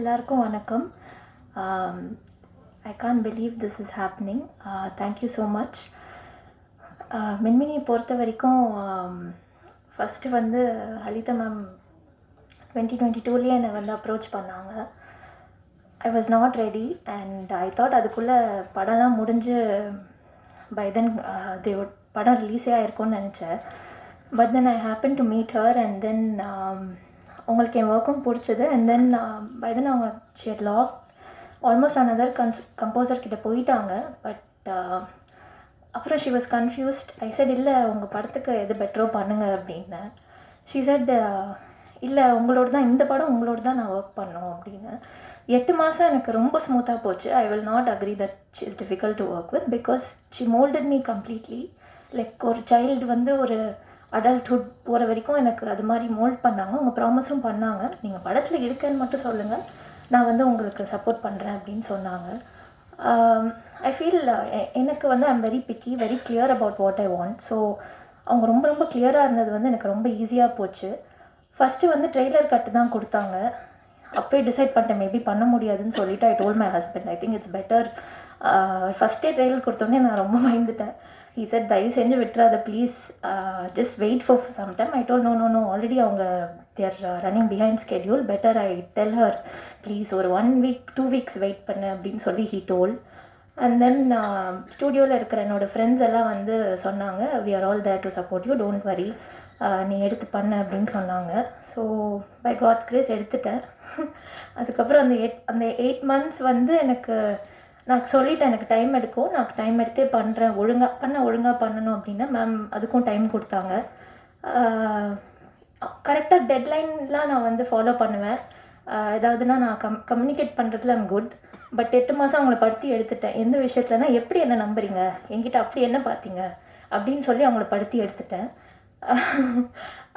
எல்லாருக்கும் வணக்கம். I can believe this is happening thank you so much மின்மினியை பொறுத்த வரைக்கும் ஃபஸ்ட்டு வந்து ஹலிதா மேம் டுவெண்ட்டி டுவெண்ட்டி டூலேயே என்னை வந்து அப்ரோச் பண்ணாங்க. I was not ready and I thought அதுக்குள்ளே படம்லாம் முடிஞ்சு பை தென் தே படம் ரிலீஸே ஆயிருக்கும்னு நினச்சேன். But then I happen to meet her and then அவங்களுக்கு என் ஒர்க்கும் பிடிச்சது. அண்ட் தென் பை தென் அவங்க ஷியர் லா ஆல்மோஸ்ட் அனதர் கன்ஸ் கம்போசர்கிட்ட போயிட்டாங்க. பட் uh, அப்புறம் she was confused I said இல்லை உங்கள் படத்துக்கு எது பெட்டரோ பண்ணுங்க அப்படின்னு ஷி செட் இல்லை உங்களோட தான் இந்த படம் உங்களோட தான் நான் ஒர்க் பண்ணோம் அப்படின்னு எட்டு மாதம் எனக்கு ரொம்ப ஸ்மூத்தாக போச்சு. I will not agree that is difficult to work with because she moulded me completely like ஒரு சைல்டு வந்து ஒரு அடல்ட்ஹுட் போகிற வரைக்கும் எனக்கு அது மாதிரி மோல்ட் பண்ணாங்க. அவங்க ப்ராமிஸும் பண்ணாங்க. நீங்கள் படத்தில் இருக்கேன்னு மட்டும் சொல்லுங்கள் நான் வந்து உங்களுக்கு சப்போர்ட் பண்ணுறேன் அப்படின்னு சொன்னாங்க. Um, ஐ ஃபீல் எனக்கு வந்து I'm very picky very clear about what I want so அவங்க ரொம்ப ரொம்ப கிளியராக இருந்தது வந்து எனக்கு ரொம்ப ஈஸியாக போச்சு. ஃபஸ்ட்டு வந்து ட்ரெய்லர் கட்டு தான் கொடுத்தாங்க. அப்போயே டிசைட் பண்ணிட்டேன் மேபி பண்ண முடியாதுன்னு சொல்லிட்டு I told my husband I think it's better ஃபஸ்ட்டே ட்ரெய்லர் கொடுத்தோடனே நான் ரொம்ப பயந்துட்டேன். ஹீ சார் தயவு செஞ்சு விட்டுறாத please just wait for some time I told no no no already அவங்க they're running behind schedule better I tell her please ஒரு one week two weeks wait பண்ணு அப்படின்னு சொல்லி ஹீ டோல் அண்ட் தென் ஸ்டூடியோவில் இருக்கிற என்னோடய ஃப்ரெண்ட்ஸ் எல்லாம் வந்து சொன்னாங்க we are all there to support you don't worry நீ எடுத்து பண்ண அப்படின்னு சொன்னாங்க. ஸோ பை காட்ஸ் கிரேஸ் எடுத்துட்டேன். அதுக்கப்புறம் அந்த எயிட் அந்த எயிட் மந்த்ஸ் வந்து எனக்கு நான் சொல்லிவிட்டேன் எனக்கு டைம் எடுக்கும் நான் டைம் எடுத்தே பண்ணுறேன் ஒழுங்காக பண்ண ஒழுங்காக பண்ணணும் அப்படின்னா மேம் அதுக்கும் டைம் கொடுத்தாங்க. கரெக்டாக டெட்லைன்லாம் நான் வந்து ஃபாலோ பண்ணுவேன். ஏதாவதுனா நான் கம் கம்யூனிகேட் பண்ணுறதுல ஐம் குட் பட் எட்டு மாதம் அவங்கள படுத்தி எடுத்துட்டேன். எந்த விஷயத்துலனா எப்படி என்ன நம்புறீங்க? என்கிட்ட அப்படி என்ன பார்த்தீங்க அப்படின்னு சொல்லி அவங்கள படுத்தி எடுத்துட்டேன்.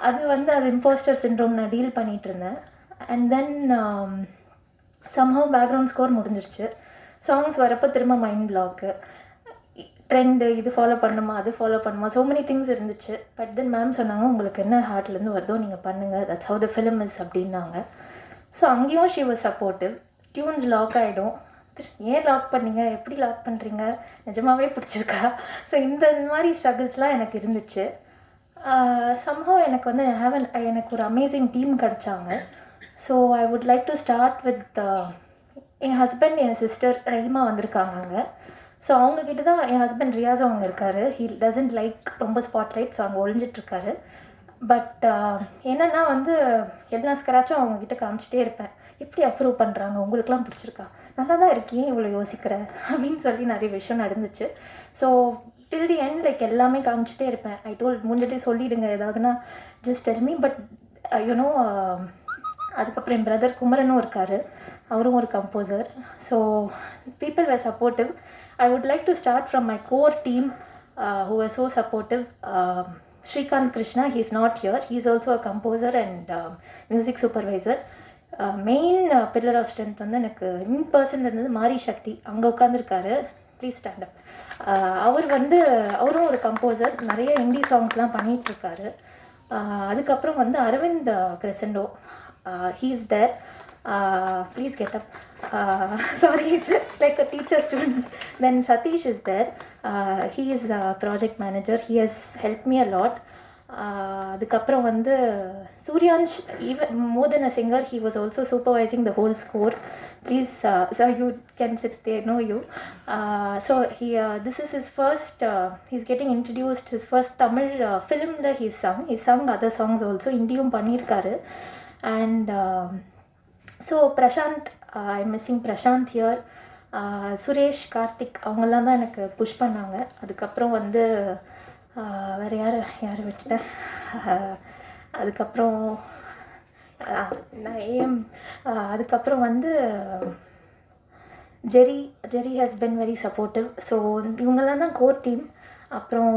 அது வந்து அது இம்போஸ்டர் சின்ரோம் நான் டீல் பண்ணிகிட்டு இருந்தேன். And then somehow background score முடிஞ்சிருச்சு. சாங்ஸ் வரப்போ திரும்ப மைண்ட் பிளாக்கு ட்ரெண்டு இது ஃபாலோ பண்ணுமா அது ஃபாலோ பண்ணுமா ஸோ மெனி திங்ஸ் இருந்துச்சு. பட் தென் மேம் சொன்னாங்க உங்களுக்கு என்ன ஹார்ட்லேருந்து வருதோ நீங்கள் பண்ணுங்கள் that's how the film is அப்படின்னாங்க. ஸோ அங்கேயும் she was supportive tunes lock ஆகிடும் ஏன் லாக் பண்ணீங்க? எப்படி லாக் பண்ணுறீங்க நிஜமாகவே பிடிச்சிருக்கா? ஸோ இந்த மாதிரி ஸ்ட்ரகிள்ஸ்லாம் எனக்கு இருந்துச்சு. சம்ஹவ் எனக்கு வந்து ஹேவன் எனக்கு ஒரு amazing team கிடச்சாங்க. So I would like to start with N husband என் சிஸ்டர் ரஹிமா வந்திருக்காங்க அங்கே ஸோ அவங்கக்கிட்ட தான் என் ஹஸ்பண்ட் ரியாஸும் அவங்க இருக்கார். ஹீ டசன்ட் லைக் ரொம்ப ஸ்பாட்லைட் ஸோ அங்கே ஒழிஞ்சிட்ருக்காரு பட் uh, என்னென்னா வந்து எல்லா ஸ்க்ராச்சும் அவங்கக்கிட்ட காமிச்சிட்டே இருப்பேன். எப்படி அப்ரூவ் பண்ணுறாங்க உங்களுக்குலாம் பிடிச்சிருக்கா? நல்லா தான் இருக்கேன் இவ்வளோ யோசிக்கிற? அப்படின்னு சொல்லி நிறைய விஷயம் நடந்துச்சு. So till the end like எல்லாமே காமிச்சிட்டே இருப்பேன். ஐ டோல் முடிஞ்சிட்டே சொல்லிவிடுங்க ஏதாவதுனா just tell me but you know uh, uh, அதுக்கப்புறம் என் பிரதர் குமரனும் இருக்கார். அவரும் ஒரு composer so people were supportive I would like to start from my core team who are so supportive Srikanth Krishna he is not here he is also a composer and music supervisor main pillar of strength வந்து எனக்கு in person இருந்தது மாரி சக்தி. அங்கே உட்காந்துருக்காரு please stand up uh, அவர் வந்து அவரும் ஒரு composer நிறைய ஹிந்தி சாங்ஸ்லாம் பண்ணிகிட்ருக்காரு uh, அதுக்கப்புறம் வந்து Aravind crescendo he is there please get up. Uh, sorry, it's, it's like a teacher student. Then Satish is there. Uh, he is a project manager. He has helped me a lot. அதுக்கப்புறம் வந்து Suryansh even more then a singer he was also supervising the whole score please sir you can sit they know you so he this is his first he's getting introduced his first Tamil ஃபிலிமில் he's sung he's sung other songs also இந்தியும் பண்ணியிருக்காரு and so Prashanth I missing Prashanth here Suresh Karthik அவங்கெல்லாம் தான் எனக்கு push பண்ணாங்க. அதுக்கப்புறம் வந்து uh, வேறு யார் யார் விட்டுட்டேன்? அதுக்கப்புறம் uh, நான் ஏஎம் uh, அதுக்கப்புறம் வந்து Jerry Jerry has been very supportive so இவங்கெல்லாம் தான் கோர் டீம் அப்புறம்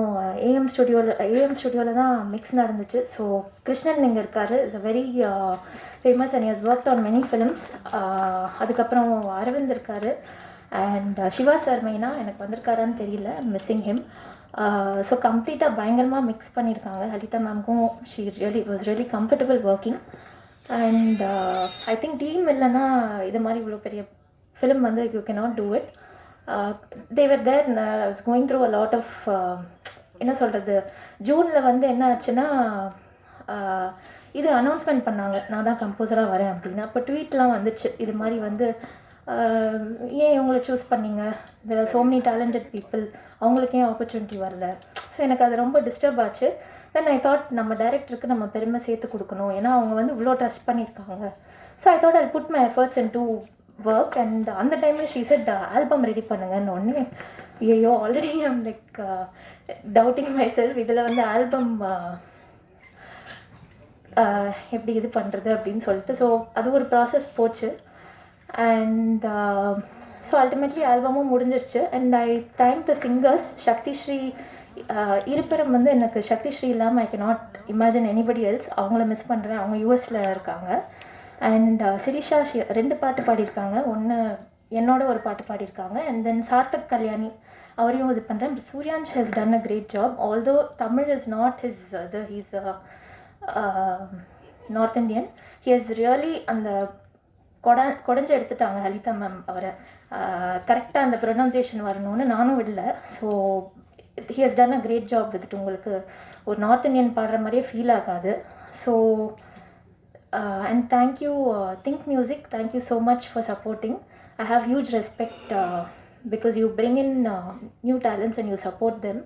ஏஎம் ஸ்டுடியோவில் ஏஎம் ஸ்டுடியோவில் தான் மிக்ஸ் நடந்துச்சு. ஸோ கிருஷ்ணன் இங்கே இருக்கார். Is a very famous and has work on many films அதுக்கப்புறம் அரவிந்த் இருக்கார். அண்ட் சிவா சார் மெயினாக எனக்கு வந்திருக்காரான்னு தெரியல. மிஸ்ஸிங் ஹிம் ஸோ கம்ப்ளீட்டாக uh, பயங்கரமாக மிக்ஸ் பண்ணியிருக்காங்க Halitha மேம்க்கும் she really was really comfortable working and I think team இல்லைன்னா இது மாதிரி இவ்வளோ பெரிய ஃபிலிம் வந்து you not do it they were there I was going through a lot of என்ன சொல்கிறது ஜூனில் வந்து என்ன ஆச்சுன்னா uh, இது அனௌன்ஸ்மெண்ட் பண்ணாங்க. நான் தான் கம்போசராக வரேன் அப்படின்னு. அப்போ ட்வீட்லாம் வந்துச்சு. இது மாதிரி வந்து uh, ஏன் இவங்களை சூஸ் பண்ணீங்க? இதில் சோ மெனி டேலண்டட் பீப்புள் அவங்களுக்கு ஏன் ஆப்பர்ச்சுனிட்டி வரல. ஸோ எனக்கு அது ரொம்ப டிஸ்டர்ப் ஆச்சு. தென் ஐ தாட் நம்ம டேரக்டருக்கு நம்ம பெருமை சேர்த்து கொடுக்கணும். ஏன்னா அவங்க வந்து இவ்வளோ டச் பண்ணியிருக்காங்க. So I thought I put my efforts in to work and அந்த டைமில் ஷீ செட் ஆல்பம் ரெடி பண்ணுங்கன்னு ஒன்று ஐயோ already I'm like doubting my self இதில் வந்து ஆல்பம் uh, uh, எப்படி இது பண்ணுறது அப்படின்னு சொல்லிட்டு ஸோ அது ஒரு ப்ராசஸ் போச்சு. அண்ட் ஸோ அல்டிமேட்லி ஆல்பமும் முடிஞ்சிருச்சு. And I thank the singers Sakthi Shri இருப்பிடம் வந்து எனக்கு சக்தி ஸ்ரீ இல்லாமல் I can not imagine anybody else அவங்கள மிஸ் பண்ணுறேன் அவங்க யூஎஸில் இருக்காங்க. அண்ட் சிரிஷா ஷி- ரெண்டு பாட்டு பாடியிருக்காங்க. ஒன்று என்னோட ஒரு பாட்டு பாடியிருக்காங்க. அண்ட் தென் சார்த்தக் கல்யாணி அவரையும் இது பண்ணுறேன் Suryansh has done a great job although Tamil is not his இது he's north Indian he has really அந்த கொட கொடைஞ்சு எடுத்துட்டாங்க லலிதா மேம் அவரை. Uh, கரெக்டாக அந்த ப்ரொனவுன்சியேஷன் வரணும்னு நானும் விடல. So he has done a great job வித்துட்டு உங்களுக்கு ஒரு நார்த் இந்தியன் பாடுற மாதிரியே ஃபீல் ஆகாது. So Uh, and thank you, uh, Think Music. Thank you so much for supporting. I have huge respect uh, because you bring in new talents and you support them.